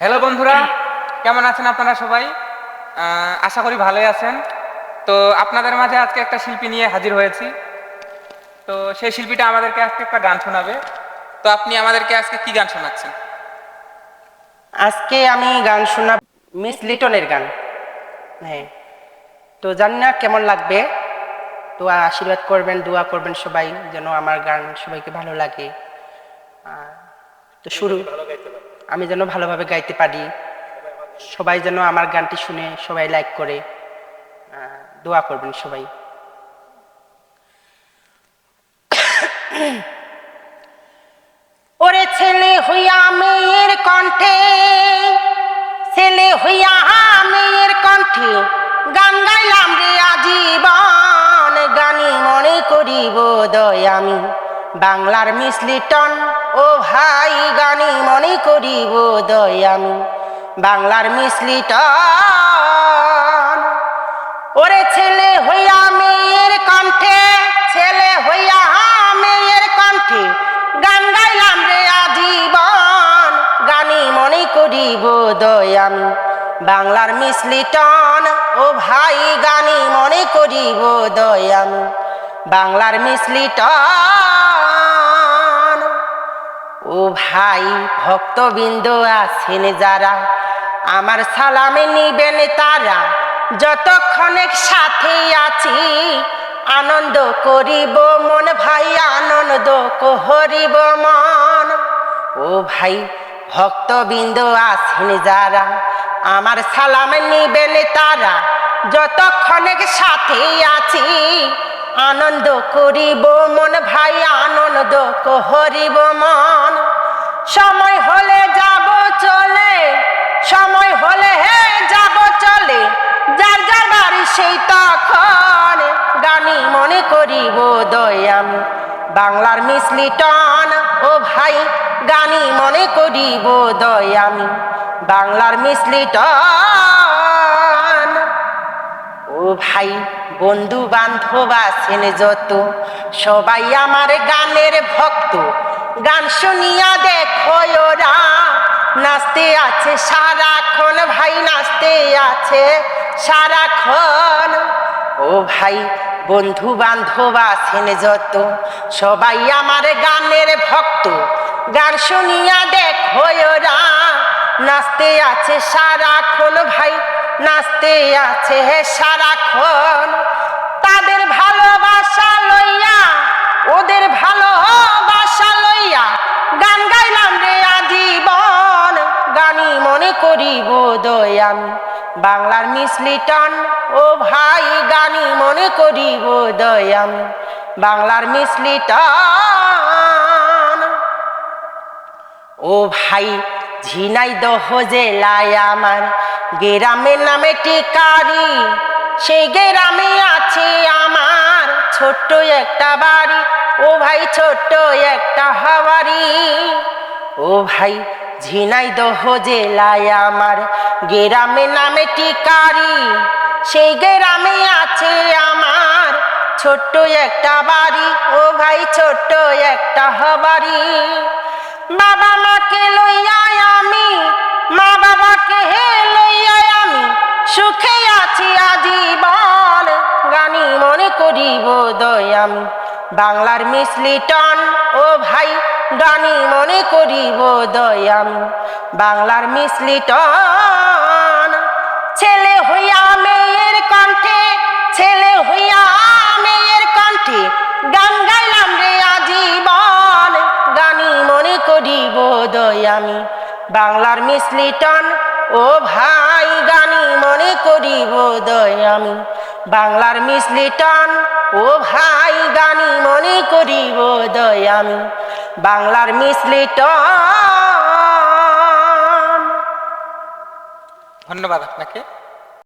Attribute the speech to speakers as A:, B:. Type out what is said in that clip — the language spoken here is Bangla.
A: হ্যালো বন্ধুরা কেমন আছেন আপনারা সবাই? আশা করি ভালোই আছেন। তো আপনাদের মাঝে আজকে একটা শিল্পী নিয়ে হাজির হয়েছি। তো সেই শিল্পীটা আমাদেরকে আজকে একটা গান শোনাবে। তো আপনি আমাদেরকে আজকে কি গান শোনাচ্ছেন?
B: আজকে আমি গান শোনা মিস লিটনের গান। হ্যাঁ। তো জানি না কেমন লাগবে। তো আশীর্বাদ করবেন দোয়া করবেন সবাই যেন আমার গান সবাইকে ভালো লাগে। তো শুরু। আমি যেন ভালোভাবে গাইতে পারি। সবাই যেন আমার গানটি শুনে সবাই লাইক করে। দোয়া করবেন সবাই। ওরে ছেলে হইয়া মেয়ের কণ্ঠে, ছেলে হইয়া মেয়ের কণ্ঠে, গান গাইলাম রে আজীবন গানি মনে করিব দয় আমি বাংলার মিসলিটন ও ভাই গানি, মনে করিব দয় আমি বাংলার মিসলিটন ওরে ছেলে হইয়া মেয়ের কণ্ঠে, ছেলে হইয়া মেয়ের কণ্ঠে, গান গাইলাম রে আজীবন। গানি মনে করিব দয় আমি বাংলার মিসলিটন ও ভাই গানি, মনে করিব দয় আমি বাংলার মিসলিটন ভাই ভক্তবৃন্দ আছেন যারা, আমার সালামে নিবেন তারা। যতক্ষণে সাথে আছি, আনন্দ করিব মন ভাই, আনন্দ করিব মন। ও ভাই ভক্তবৃন্দ আছেন যারা, আমার সালামে নিবেন তারা। যতক্ষণে সাথে আছি, আনন্দ করিব মন ভাই, আনন্দ করিব মন। সময় হলে যাব চলে, সময় হলে হে যাব চলে, যার যার বাড়ি সেই তখন গানি মনে করিব দয়াম। বাংলার মিসলিটন ও ভাই, গানি মনে করিব দয়ামি। বাংলার মিসলিটন ও ভাই বন্ধু বান্ধব আছেন যত, সবাই আমার গানের ভক্ত। গান শুনিয়া দেখো ওরা। নাচতে আছে, সারাক্ষণ ভাই নাচতে আছে, সারাক্ষণ। ও ভাই বন্ধু বান্ধব আছেন যত, সবাই আমার গানের ভক্ত। গান শুনিয়া দেখো ওরা। নাচতে আছে, সারাক্ষণ ভাই নাচতে আছে, সারাক্ষণ। করিব দয়াম বাংলার মিসলিটন ও ভাই গানি মনে করিব দয়াম বাংলার মিসলিটন ও ভাই ঝিনাই দহ জেলায় আমার। গেরামের নামে টিকারি, সেই গেরামে আছে আমার। ছোট্ট একটা বাড়ি, ও ভাই ছোট্ট একটা হাওয়ারি। ও ভাই ঝিনাই দহ জেলায় আমার গেরামে নামে টিকারি। সেই গেরামে আছে আমার ছোট্ট একটা বাড়ি। ও ভাই, ছোট্ট একটা হাবারি বাবা মাকে লইয়া আমি, মা বাবাকে হে লইয়া আমি সুখে আছি আজীবন। গানি মনে করিব দয়াম। বাংলার মিসলিটন ও ভাই গানি মনে করিব দয়াম, বাংলার মিসলিটন ছেলে হইয়া মেয়ের কণ্ঠে, ছেলে হইয়া মেয়ের কণ্ঠে গান গাইলাম রে আজীবন। গানি মনে করিব দয়ামি, বাংলার মিসলিটন ও ভাই গানি মনে করিব দয়ামি, বাংলার মিসলিটন ও ভাই গানি মনে করিব দয়ামি বাংলার মিশ্রিত
A: ধন্যবাদ আপনাকে।